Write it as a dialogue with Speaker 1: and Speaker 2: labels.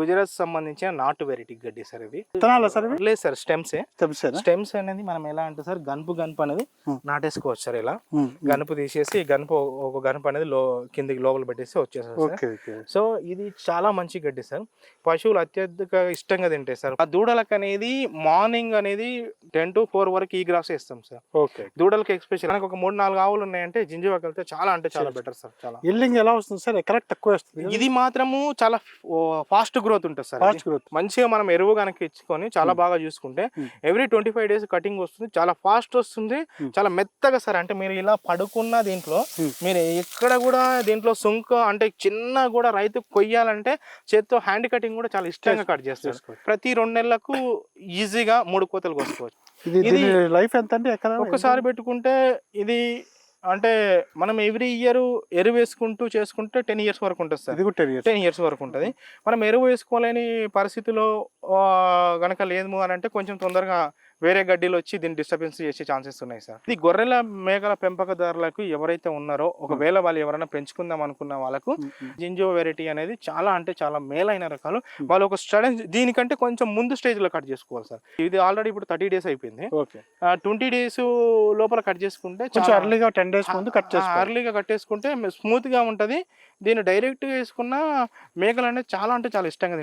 Speaker 1: గుజరాత్ సంబంధించిన నాటు వెరైటీ గడ్డి సార్ ఇది.
Speaker 2: విత్తనాలా సార్ ఇవి?
Speaker 1: లేదు సార్ స్టెమ్సే. స్టెమ్స్ అనేది మనం ఎలా అంటే సార్ గనుపు గనుపు అనేది. నాటేసుకోవచ్చు సార్ ఇలా. గనుపు తీసేసి గనుపు ఒక గనుపు అనేది లో కిందికి లోపల పెట్టేసి వచ్చేసారు సో ఇది చాలా మంచి గడ్డి సార్. పశువులు అత్యధిక ఇష్టంగా తింటాయి సార్. ఆ దూడలకు అనేది మార్నింగ్ అనేది టెన్ టు ఫోర్ వరకు ఈ గ్రాస్ ఇస్తాం సార్.
Speaker 2: ఓకే.
Speaker 1: దూడలకి ఎక్స్పెషల్ ఒక మూడు నాలుగు ఆవులు ఉన్నాయంటే జింజువాకి వెళ్తే చాలా అంటే చాలా. బెటర్ సార్ చాలా.
Speaker 2: ఇల్లింగ్ ఎలా వస్తుంది సార్? ఎకరా తక్కువ వస్తుంది?
Speaker 1: ఇది మాత్రము చాలా ఫాస్ట్ గ్రోత్ ఉంటుంది సార్
Speaker 2: ఫాస్ట్ గ్రోత్
Speaker 1: మంచిగా మనం ఎరువు కనుక ఇచ్చుకొని చాలా బాగా చూసుకుంటే
Speaker 2: Hmm.
Speaker 1: Every twenty five days cutting వస్తుంది చాలా ఫాస్ట్ వస్తుంది
Speaker 2: Hmm.
Speaker 1: చాలా మెత్తగా సార్ అంటే మీరు ఇలా పడుకున్న దీంట్లో
Speaker 2: Hmm.
Speaker 1: మీరు ఎక్కడ కూడా దీంట్లో సుంక అంటే చిన్న కూడా రైతు కొయ్యాలంటే చేత్తో హ్యాండ్ కటింగ్ కూడా చాలా ఇష్టంగా కట్ చేస్తారు. ప్రతి రెండు నెలలకు ఈజీగా మూడు కోతలు కోసుకోవచ్చు
Speaker 2: ఇది లైఫ్ ఎంత ఎక్కడ
Speaker 1: ఒక్కసారి పెట్టుకుంటే ఇది అంటే మనం ఎవ్రీ ఇయర్ ఎరువు వేసుకుంటూ చేసుకుంటే టెన్ ఇయర్స్ వరకు ఉంటుంది సార్.
Speaker 2: ఇది కూడా టెన్ ఇయర్స్.
Speaker 1: టెన్ ఇయర్స్ వరకు ఉంటుంది. మనం ఎరువు వేసుకోలేని పరిస్థితిలో గనక లేదు అని అంటే కొంచెం తొందరగా వేరే గడ్డీలు వచ్చి దీన్ని డిస్టర్బెన్స్ చేసే ఛాన్సెస్ ఉన్నాయి సార్. ఇది గొర్రెల మేకల పెంపకదారులకు ఎవరైతే ఉన్నారో ఒకవేళ వాళ్ళు ఎవరైనా పెంచుకుందాం అనుకున్న వాళ్ళకు జింజో వెరైటీ అనేది చాలా అంటే చాలా మేలైన రకాలు. వాళ్ళు ఒక స్టడీ దీనికంటే కొంచెం ముందు స్టేజ్లో కట్ చేసుకోవాలి సార్. ఇది ఆల్రెడీ ఇప్పుడు థర్టీ డేస్ అయిపోయింది.
Speaker 2: ఓకే.
Speaker 1: ట్వంటీ డేస్ లోపల కట్ చేసుకుంటే
Speaker 2: కొంచెం అర్లీగా టెన్ డేస్ ముందు కట్ చేసుకోవాలి.
Speaker 1: అర్లీగా కట్టేసుకుంటే స్మూత్గా ఉంటది. దీన్ని డైరెక్ట్ వేసుకున్న మేకలు అనేది చాలా అంటే చాలా ఇష్టంగా